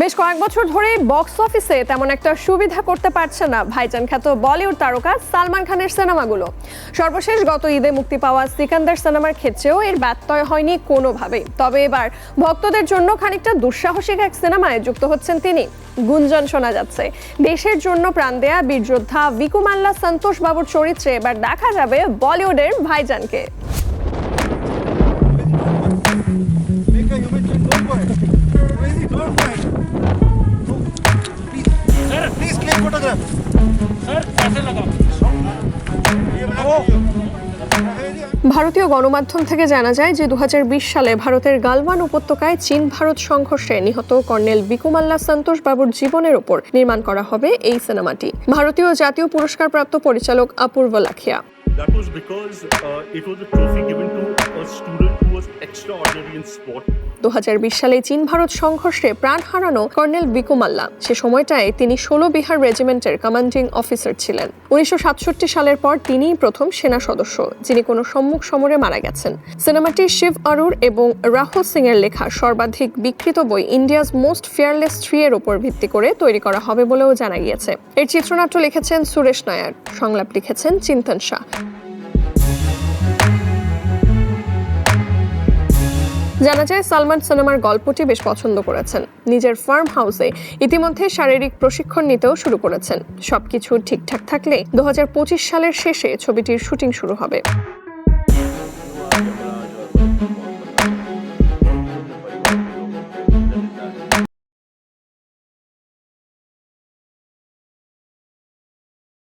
বেশ কয়েক বছর ধরে বক্স অফিসে তেমন একটা সুবিধা করতে পারছে না ভাইজান খ্যাত বলিউড তারকা সালমান খানের সিনেমাগুলো। সর্বশেষ গত ঈদে মুক্তি পাওয়া সিকান্দার সিনেমার ক্ষেত্রেও এর ব্যত্যয় হয়নি কোনোভাবেই। তবে এবার ভক্তদের জন্য খানিকটা দুঃসাহসিক এক সিনেমায় যুক্ত হচ্ছেন তিনি। গুঞ্জন শোনা যাচ্ছে, দেশের জন্য প্রাণ দেয়া বীর যোদ্ধা বিকুমাল্লা সন্তোষ বাবুর চরিত্রে এবার দেখা যাবে বলিউডের ভাইজানকে। ভারতীয় গণমাধ্যম থেকে জানা যায় যে দু হাজার বিশ সালে ভারতের গালওয়ান উপত্যকায় চীন ভারত সংঘর্ষে নিহত কর্নেল বিকুমাল্লা সন্তোষ বাবুর জীবনের উপর নির্মাণ করা হবে এই সিনেমাটি। ভারতীয় জাতীয় পুরস্কারপ্রাপ্ত পরিচালক অপূর্ব Lakhia. That was because uh, it was a trophy given to দু হাজার বিশ সালে চীন ভারত সংঘর্ষে প্রাণ হারানো কর্নেল বিকুমাল্লা। সে সময়টায় তিনি ষোলো বিহার রেজিমেন্টের কমান্ডিং অফিসার ছিলেন। উনিশশো সাতষট্টি সালের পর তিনিই প্রথম সেনা সদস্য, যিনি কোনো সম্মুখ সমরে মারা গেছেন। সিনেমাটি শিব অরুর এবং রাহুল সিং এর লেখা সর্বাধিক বিকৃত বই ইন্ডিয়াজ মোস্ট ফেয়ারলেস থ্রি এর উপর ভিত্তি করে তৈরি করা হবে বলেও জানা গিয়েছে। এর চিত্রনাট্য লিখেছেন সুরেশ নায়ার, সংলাপ লিখেছেন চিন্তন শাহ। জানা যায়, সালমান সিনেমার গল্পটি বেশ পছন্দ করেছেন। নিজের ফার্ম হাউসে ইতিমধ্যে শারীরিক প্রশিক্ষণ নিতেও শুরু করেছেন। সবকিছু ঠিকঠাক থাকলে দু হাজার পঁচিশ সালের শেষে ছবিটির শুটিং শুরু হবে।